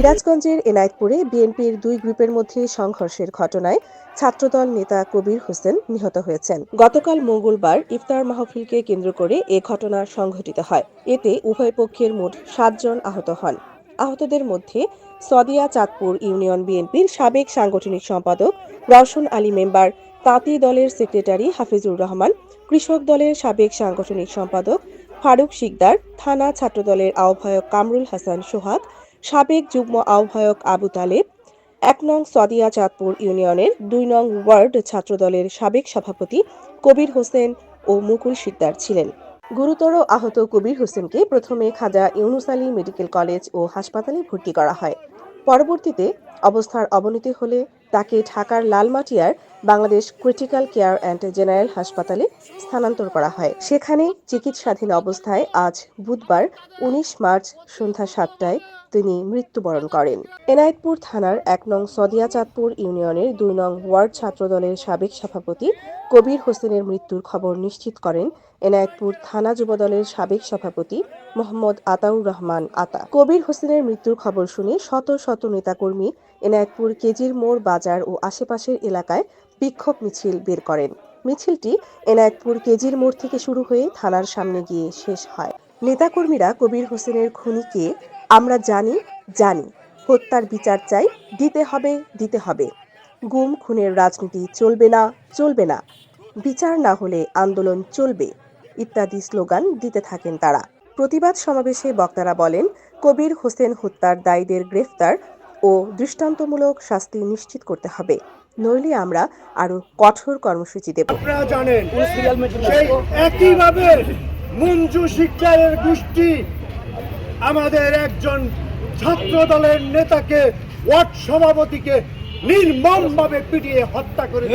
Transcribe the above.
সিরাজগঞ্জের এনায়েতপুরে বিএনপির দুই গ্রুপের মধ্যে সংঘর্ষের ঘটনায় ছাত্রদল নেতা কবির হোসেন নিহত হয়েছেন। গতকাল মঙ্গলবার ইফতার মাহফিলকে কেন্দ্র করে এ ঘটনা সংঘটিত হয়। এতে উভয় পক্ষের মোট সাতজন আহত হন। আহতদের মধ্যে সদিয়া চাঁদপুর ইউনিয়ন বিএনপির সাবেক সাংগঠনিক সম্পাদক রওশন আলী মেম্বার, তাঁতি দলের সেক্রেটারি হাফিজুর রহমান, কৃষক দলের সাবেক সাংগঠনিক সম্পাদক ফারুক শিকদার, থানা ছাত্রদলের আহ্বায়ক কামরুল হাসান সোহাগ সাবেক যুগ্ম আহ্বায়ক আবু তালেব, এক নং সদিয়া চাঁদপুর ইউনিয়নের দুই নং ওয়ার্ড ছাত্রদলের সাবেক সভাপতি কবির হোসেন ও মুকুল সিদ্দার ছিলেন। গুরুতর আহত কবির হোসেনকে প্রথমে খাজা ইউনুস আলী মেডিকেল কলেজ ও হাসপাতালে ভর্তি করা হয়। পরবর্তীতে অবস্থার অবনতি হলে তাকে ঢাকার লালমাটিয়ার Bangladesh critical care and general হাসপাতালে স্থানান্তর করা হয়। সেখানে চিকিৎসাধীন অবস্থায় আজ বুধবার উনিশ মার্চ সন্ধ্যা সাতটায় তিনি মৃত্যুবরণ করেন। এনায়েতপুর থানার এক নং সদিয়া চাঁদপুর ইউনিয়নের দুই নং ওয়ার্ড ছাত্রদলের সাবেক সভাপতি কবির হোসেনের মৃত্যুর খবর নিশ্চিত করেন এনায়েতপুর থানা যুবদলের সাবেক সভাপতি মোহাম্মদ আতাউর রহমান আতা। কবির হোসেনের মৃত্যুর খবর শুনে শত শত নেতাকর্মী এনায়েতপুর কেজির মোড় বাজার ও আশেপাশের এলাকায় বিক্ষোভ মিছিল বের করেন। মিছিলটি এনায়েতপুর কেজির মোড় থেকে শুরু হয়ে থানার সামনে গিয়ে শেষ হয়। নেতাকর্মীরা কবির হোসেনের খুনিকে, আমরা জানি জানি, হত্যার বিচার চাই, দিতে হবে দিতে হবে। গুম খুনের রাজনীতি চলবে না চলবে না। বিচার না হলে আন্দোলন চলবে, ইত্যাদি স্লোগান দিতে থাকেন তারা। প্রতিবাদ সমাবেশে বক্তারা বলেন, কবির হোসেন হত্যার দায়ীদের গ্রেফতার ও দৃষ্টান্তমূলক শাস্তি নিশ্চিত করতে হবে। নইলে আমরা আরও কঠোর কর্মসূচি দেব। আপনারা জানেন একইভাবে মঞ্জু শিকদারের গোষ্ঠী আমাদের একজন ছাত্র দলের নেতাকে ওয়ার্ড সভাপতিকে নির্মমভাবে পিটিয়ে হত্যা করে